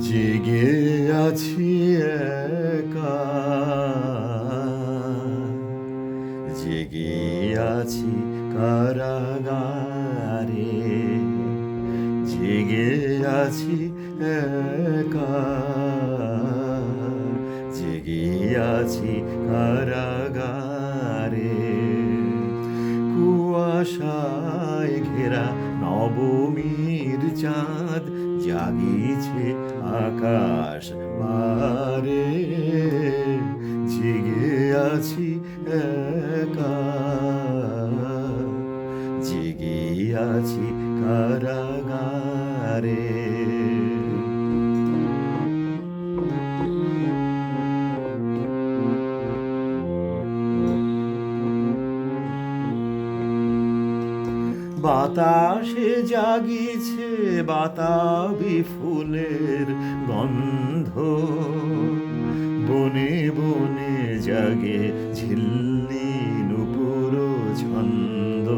জেগে আছি একা। জেগে আছি কারাগারে। জেগে আছি একা। জেগে আছি কারাগারে। কুয়াশায় ঘেরা নবমীর চাঁদ জাগিছে আকাশ পারে জেগে আছি একা। জেগে আছি কারাগারে। বাতাসে জাগিছে বাতাবি ফুলের গন্ধ। বনে বনে জাগে ঝিল্লি নুপুর ছন্দ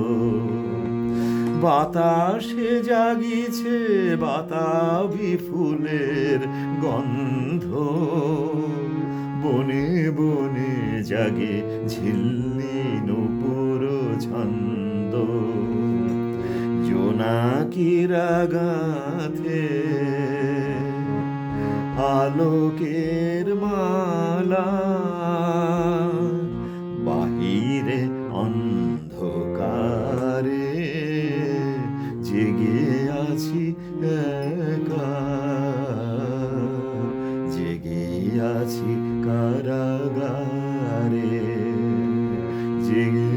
বাতাসে জাগিছে বাতাবি ফুলের গন্ধ। বনে বনে জাগে ঝিল্লি আলোকের মালা। বাহিরে অন্ধকারে জেগে আছি জেগে আছি কারাগারে, জেগে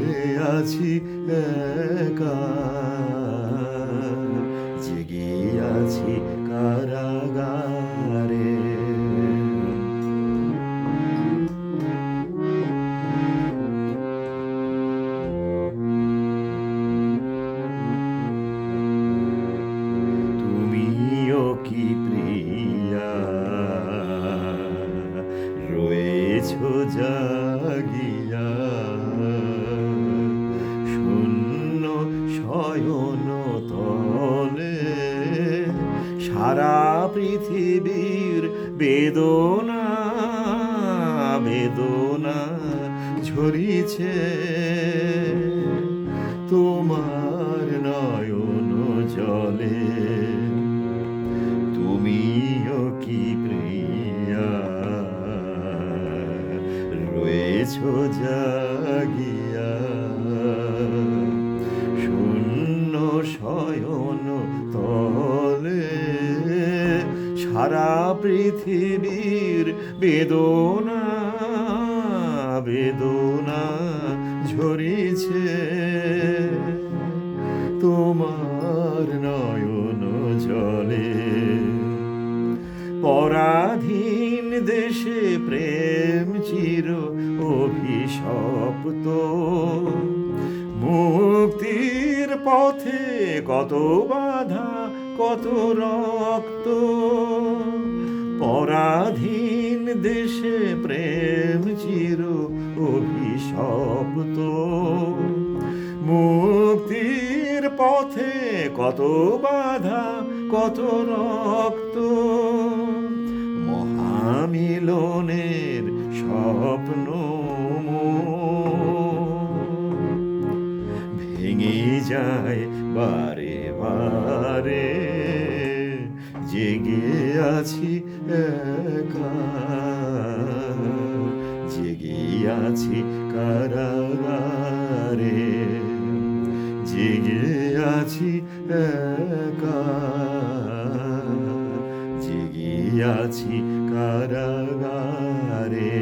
আছি একা। জেগে আছি কারাগারে জাগিয়া। শূন্য শয়ন তলে সারা পৃথিবীর বেদনা বেদনা ঝরিছে। তোমার নয়ন জলে সারা পৃথিবীর বেদনা বেদনা ঝরিছে। তোমার নয়ন জলে পরাধীন দেশে প্রেম চির অভিশপ্ত। মুক্তির পথে কত বাধা, কত রক্ত। পরাধীন দেশে প্রেম চির অভিশপ্ত। মুক্তির পথে কত বাধা, কত রক্ত। মহামিলনের স্বপ্ন ভেঙে যায় বারে বারে। জেগে আছি একা। জেগে আছি কারাগারে। জেগে আছি একা। জেগে আছি কারাগারে।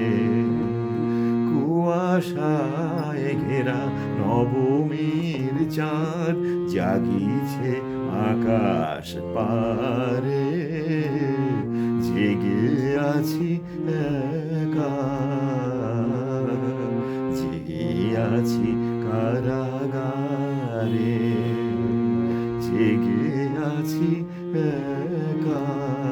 কুয়াশায় ঘেরা নবমীর চাঁদ জাগিছে আকাশ পারে জেগে আছি জেগে আছি কারাগারে জেগে আছি একা।